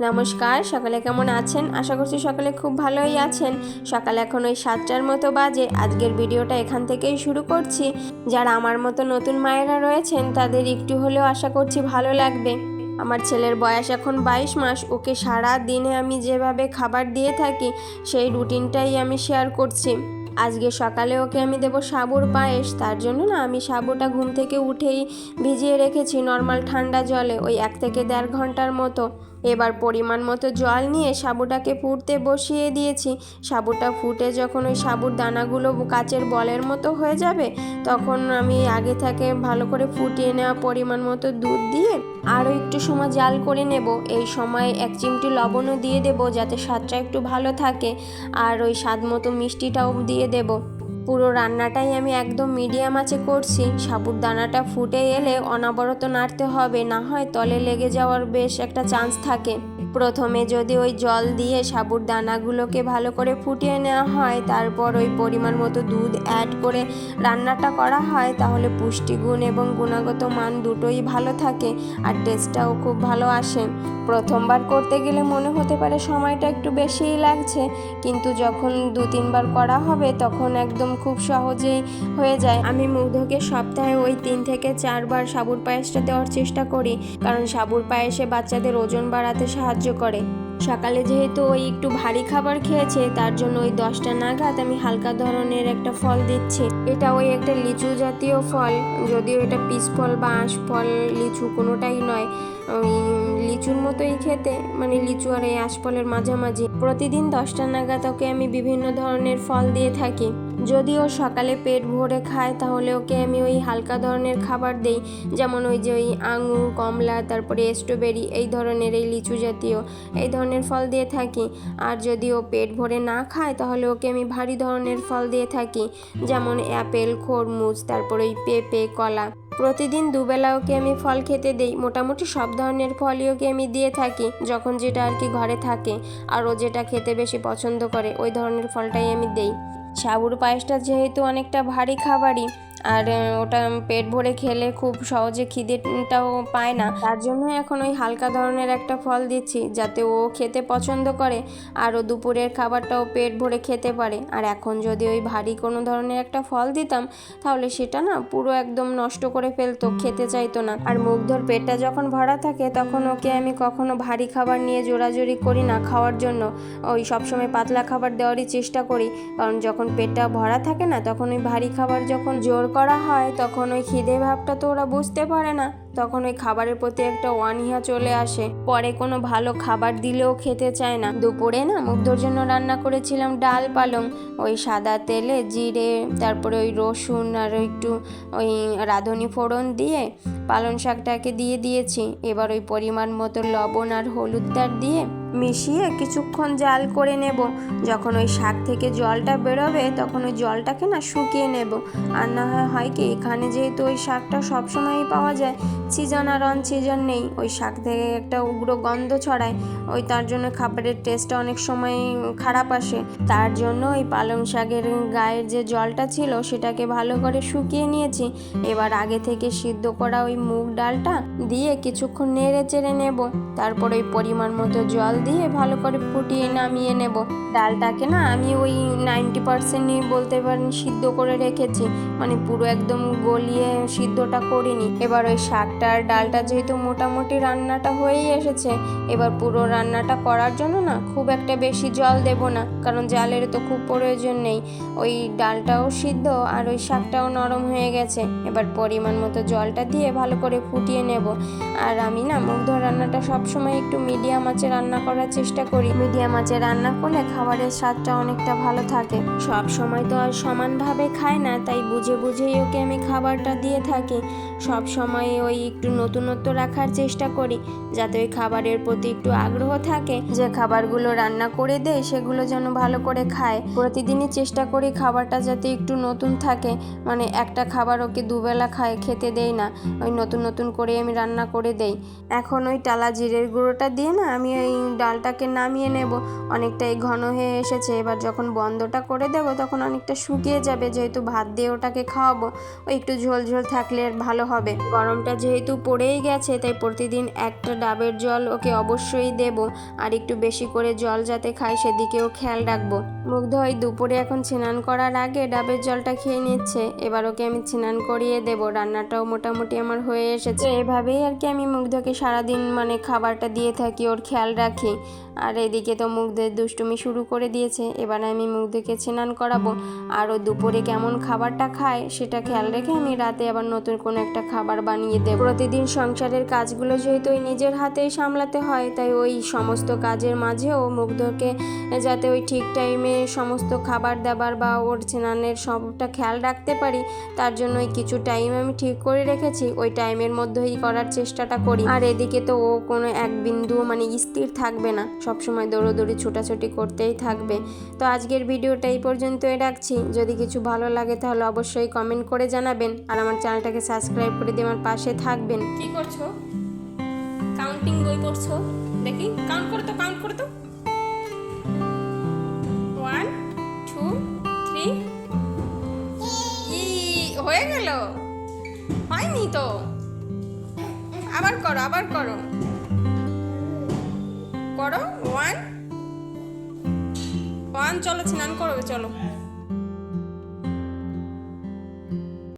নমস্কার, সকালে কেমন আছেন? আশা করছি সকালে খুব ভালোই আছেন। সকালে এখন ওই সাতটার মতো বাজে। আজকের ভিডিওটা এখান থেকেই শুরু করছি। যারা আমার মতো নতুন মায়েরা রয়েছেন, তাদের একটু হলেও আশা করছি ভালো লাগবে। আমার ছেলের বয়স এখন বাইশ মাস। ওকে সারা দিনে আমি যেভাবে খাবার দিয়ে থাকি, সেই রুটিনটাই আমি শেয়ার করছি। আজকে সকালে ওকে আমি দেবো সাবুর পায়েস। তার জন্য না, আমি সাবুটা ঘুম থেকে উঠেই ভিজিয়ে রেখেছি নর্মাল ঠান্ডা জলে, ওই এক থেকে দেড় ঘণ্টার মতো। এবার পরিমাণ মতো জল নিয়ে সাবুটাকে ফুটতে বসিয়ে দিয়েছি। সাবুটা ফুটে যখন ওই সাবুর দানাগুলো কাচের বলের মতো হয়ে যাবে, তখন আমি আগে থেকে ভালো করে ফুটিয়ে নেওয়া পরিমাণ মতো দুধ দিয়ে আরও একটু সময় জাল করে নেব। এই সময় এক চিমটি লবণও দিয়ে দেবো যাতে স্বাদটা একটু ভালো থাকে। আর ওই স্বাদ মতো মিষ্টিটাও দিয়ে দেবো। পুরো রান্নাটাই আমি একদম মিডিয়াম আছে করছি। সাবুর দানাটা ফুটে এলে অনাবরত নাড়তে হবে, না হয় তলে লেগে যাওয়ার বেশ একটা চান্স থাকে। প্রথমে যদি ওই জল দিয়ে সাবুর দানাগুলোকে ভালো করে ফুটিয়ে নেওয়া হয়, তারপর ওই পরিমাণ মতো দুধ অ্যাড করে রান্নাটা করা হয়, তাহলে পুষ্টিগুণ এবং গুণগত মান দুটোই ভালো থাকে আর টেস্টটাও খুব ভালো আসে। প্রথমবার করতে গেলে মনে হতে পারে সময়টা একটু বেশিই লাগছে, কিন্তু যখন দু তিনবার করা হবে, তখন একদম খুব সহজেই হয়ে যায়। আমি মুগ্ধকে সপ্তাহে ওই তিন থেকে চারবার সাবুর পায়েসটা দেওয়ার চেষ্টা করি, কারণ সাবুর পায়েসে বাচ্চাদের ওজন বাড়াতে সাহায্য করে। সকালে যেহেতু ওই একটু ভারী খাবার খেয়েছে, তার জন্য ওই দশটা নাগাদ আমি হালকা ধরনের একটা ফল দিচ্ছি। এটা ওই একটা লিচু জাতীয় ফল, যদিও এটা পিস ফল বা আঁশ ফল, লিচু কোনোটাই নয়। লিচুর মতোই খেতে মানে লিচু আর এই আঁশফলের মাঝামাঝি। প্রতিদিন দশটা নাগাদ ওকে আমি বিভিন্ন ধরনের ফল দিয়ে থাকি। যদি ও সকালে পেট ভরে খায়, তাহলে ওকে আমি ওই হালকা ধরনের খাবার দেই। যেমন ওই যে ওই আঙুর, কমলা, তারপরে স্ট্রবেরি এই ধরনের এই লিচু জাতীয় এই ধরনের ফল দিয়ে থাকি। আর যদি ও পেট ভরে না খায়, তাহলে ওকে আমি ভারী ধরনের ফল দিয়ে থাকি। যেমন অ্যাপেল, খরমুজ, তারপরে ওই পেঁপে, কলা। প্রতিদিন দুবেলা ওকে আমি ফল খেতে দেই। মোটামুটি সব ধরনের ফলই ওকে আমি দিয়ে থাকি, যখন যেটা আর কি ঘরে থাকে, আর ও যেটা খেতে বেশি পছন্দ করে, ওই ধরনের ফলটাই আমি দেই। সাবুর পায়েসটা যেহেতু অনেকটা ভারী খাবারই আর ওটা পেট ভরে খেলে খুব সহজে খিদেটাও পায় না। তার জন্য এখন ওই হালকা ধরনের একটা ফল দিচ্ছি, যাতে ও খেতে পছন্দ করে আর ও দুপুরের খাবারটাও পেট ভরে খেতে পারে। আর এখন যদি ওই ভারী কোনো ধরনের একটা ফল দিতাম, তাহলে সেটা না পুরো একদম নষ্ট করে ফেলতো, খেতে চাইতো না। আর মুগ্ধর পেটটা যখন ভরা থাকে, তখন ওকে আমি কখনো ভারী খাবার নিয়ে জোরাজোরি করি না খাওয়ার জন্য। ওই সবসময় পাতলা খাবার দেওয়ারই চেষ্টা করি, কারণ যখন পেটটা ভরা থাকে না, তখন ওই ভারী খাবার যখন জোর করা হয়, তখন ওই খিদে ভাবটা তো ওরা বুঝতে পারে না। তখন ওই খাবারের প্রতি একটা অনীহা চলে আসে। পরে কোনো ভালো খাবার দিলেও খেতে চায় না। দুপুরে না মুগ্ধর জন্য রান্না করেছিলাম ডাল পালং, ওই সাদা তেলে জিরে, তারপরে ওই রসুন আর একটু ওই রাঁধুনি ফোড়ন দিয়ে পালং শাকটাকে দিয়ে দিয়েছি। এবার ওই পরিমাণ মতো লবণ আর হলুদটার দিয়ে মিশিয়ে কিছুক্ষণ জাল করে নেব। যখন ওই শাক থেকে জলটা বেরোবে, তখন ওই জলটাকে না শুকিয়ে নেব। আর না হয় হয় কি, এখানে যেহেতু ওই শাকটা সবসময়ই পাওয়া যায় সিজন আর অন সিজন নেই। ওই শাক থেকে একটা উগ্র গন্ধ ছড়ায়। ওই তার জন্য খাবারের টেস্টটা অনেক সময় খারাপ আসে। তার জন্য ওই পালং শাকের গায়ের যে জলটা ছিল, সেটাকে ভালো করে শুকিয়ে নিয়েছি। এবার আগে থেকে সিদ্ধ করা ওই মুগ ডালটা দিয়ে কিছুক্ষণ নেড়ে চেড়ে নেব। তারপর ওই পরিমাণ মতো জল দিয়ে ভালো করে ফুটিয়ে নামিয়ে নেব। ডালটাকে না আমি ওই নাইনটি পার্সেন্টই বলতে পারেন সিদ্ধ করে রেখেছি। মানে পুরো একদম গলিয়ে সিদ্ধটা করিনি। এবার ওই শাকটা আর ডালটা যেহেতু মোটামুটি রান্নাটা হয়েই এসেছে, এবার পুরো রান্নাটা করার জন্য না খুব একটা বেশি জল দেব না, কারণ জালের তো খুব প্রয়োজন নেই। ওই ডালটাও সিদ্ধ আর ওই শাকটাও নরম হয়ে গেছে। এবার পরিমাণ মতো জলটা দিয়ে ভালো করে ফুটিয়ে নেব। আর আমি না মুগ্ধ রান্নাটা সবসময় একটু মিডিয়াম আঁচে রান্না করার চেষ্টা করি। মিডিয়াম আঁচে রান্না করলে খাবারের স্বাদটা অনেকটা ভালো থাকে। সব সময় তো আর সমানভাবে খায় না, তাই বুঝে বুঝেই ওকে আমি খাবারটা দিয়ে থাকি। সব সময় ওই একটু নতুনত্ব রাখার চেষ্টা করি, যাতে ওই খাবারের প্রতি একটু আগ্রহ থাকে। যে খাবারগুলো রান্না করে দেয়, সেগুলো যেন ভালো করে খায়। প্রতিদিনই চেষ্টা করি খাবারটা যাতে একটু নতুন থাকে। মানে একটা খাবার ওকে দুবেলা খায়, খেতে দেই না। ওই নতুন নতুন করে আমি রান্না করে দেই। এখন ওই টালা জিরের গুঁড়োটা দিয়ে না, আমি ওই ডালটাকে নামিয়ে নেব। অনেকটাই ঘন হয়ে এসেছে। এবার যখন বন্ধটা করে দেব তখন অনেকটা শুকিয়ে যাবে। যেহেতু ভাত দিয়ে ওটাকে খাওয়াবো ওই একটু ঝোল ঝোল থাকলে আর ভালো হবে। গরমটা যেহেতু পড়েই গেছে তাই প্রতিদিন একটা ডাবের জল ওকে অবশ্যই দেব। আর একটু বেশি করে জল যাতে খায় সেদিকেও খেয়াল রাখব। মুগ্ধ ওই দুপুরে এখন স্নান করার আগে ডাবের জলটা খেয়ে নিচ্ছে। এবার ওকে আমি স্নান করিয়ে দেব। রান্নাটাও মোটামুটি আমার হয়ে এসেছে। এভাবেই আর কি আমি মুগ্ধকে সারাদিন মানে খাবারটা দিয়ে থাকি ওর খেয়াল রাখি। আর এদিকে তো মুগ্ধের দুষ্টুমি শুরু করে দিয়েছে। এবার আমি মুগ্ধকে স্নান করাবো। আর ও দুপুরে কেমন খাবারটা খায়, সেটা খেয়াল রেখে আমি রাতে আবার নতুন কোনো একটা খাবার বানিয়ে দেব। প্রতিদিন সংসারের কাজগুলো যেহেতু ওই নিজের হাতেই সামলাতে হয়, তাই ওই সমস্ত কাজের মাঝেও মুগ্ধকে যাতে ওই ঠিক টাইমে সমস্ত খাবার দাবার বা ওর স্নানের সবটা খেয়াল রাখতে পারি, তার জন্য ওই কিছু টাইম আমি ঠিক করে রেখেছি। ওই টাইমের মধ্যেই করার চেষ্টাটা করি। আর এদিকে তো ও কোনো এক বিন্দু মানে স্থির থাকবে না। সবসময় দৌড়োদৌড়ি, ছোটাছুটি করতেই থাকবে। তো আজকের ভিডিওটা এই পর্যন্তই রাখছি। যদি কিছু ভালো লাগে তাহলে অবশ্যই কমেন্ট করে জানাবেন। আর আমার চ্যানেলটাকে সাবস্ক্রাইব করে দিয়ে আমার পাশে থাকবেন। কি করছ? কাউন্টিং বই পড়ছো? দেখি কাউন্ট করো তো কাউন্ট করো তো। ওয়ান টু থ্রি হয়ে গেল। হয়নি তো। আবার করো আবার করো। করো ওয়ান ওয়ান চলো স্নান করবে চলো।